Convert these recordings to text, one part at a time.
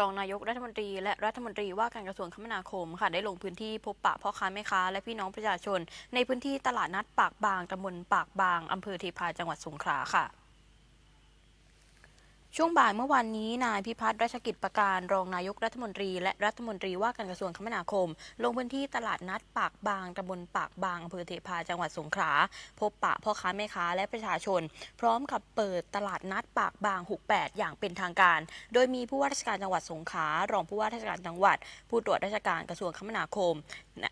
รองนายกรัฐมนตรีและรัฐมนตรีว่าการกระทรวงคมนาคมค่ะได้ลงพื้นที่พบปะพ่อค้าแม่ค้าและพี่น้องประชาชน ในพื้นที่ตลาดนัดปากบางตำบลปากบางอำเภอเทพาจังหวัดสงขลาค่ะ ช่วงบ่ายเมื่อวานนี้นายพิพัฒน์รัชกิจประการรองนายกรัฐมนตรี และรัฐมนตรีว่าการกระทรวงคมนาคม ลงพื้นที่ตลาดนัดปากบางตำบลปากบางอำเภอเทพาจังหวัดสงขลาพบปะพ่อค้าแม่ค้าและประชาชน พร้อมกับเปิดตลาดนัดปากบาง 68 อย่างเป็นทางการ โดยมีผู้ว่าราชการจังหวัดสงขลารองผู้ว่าราชการจังหวัด ผู้ตรวจราชการกระทรวงคมนาคม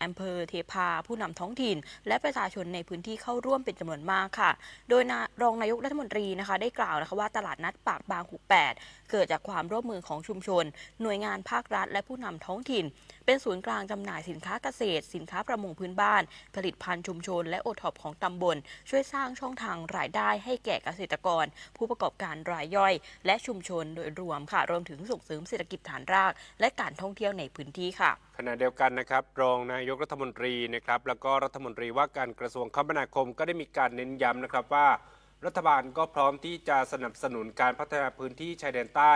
อำเภอเทพาผู้นำท้องถิ่น และประชาชนในพื้นที่เข้าร่วมเป็นจำนวนมากค่ะ โดยรองนายกรัฐมนตรีนะคะได้กล่าวนะคะว่าตลาดนัดปากบาง68 เกิดจากความร่วมมือของชุมชน หน่วยงานภาครัฐ และผู้นำท้องถิ่น เป็นศูนย์กลางจำหน่ายสินค้าเกษตร สินค้าประมงพื้นบ้าน ผลิตภัณฑ์ชุมชน และโอท็อปของตำบล ช่วยสร้างช่องทางรายได้ให้แก่เกษตรกร ผู้ประกอบการรายย่อย และชุมชนโดยรวมค่ะรวมถึงส่งเสริมเศรษฐกิจฐานราก และการท่องเที่ยวในพื้นที่ค่ะขณะเดียวกันนะครับรองนายกรัฐมนตรีนะครับแล้วก็รัฐมนตรีว่าการกระทรวงคมนาคมก็ได้มีการเน้นย้ำนะครับว่า รัฐบาลก็พร้อมที่จะสนับสนุนการพัฒนาพื้นที่ชายแดนใต้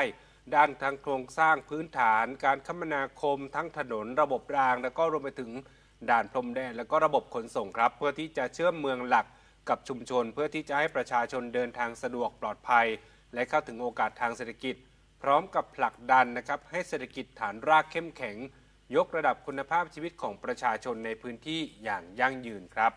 ด้านทั้งโครงสร้างพื้นฐาน การคมนาคม ทั้งถนนระบบราง แล้วก็รวมไปถึงด่านพรมแดน แล้วก็ระบบขนส่งครับ เพื่อที่จะเชื่อมเมืองหลักกับชุมชน เพื่อที่จะให้ประชาชนเดินทางสะดวกปลอดภัย และเข้าถึงโอกาสทางเศรษฐกิจ พร้อมกับผลักดันนะครับให้เศรษฐกิจฐานรากเข้มแข็ง ยกระดับคุณภาพชีวิตของประชาชนในพื้นที่อย่างยั่งยืนครับ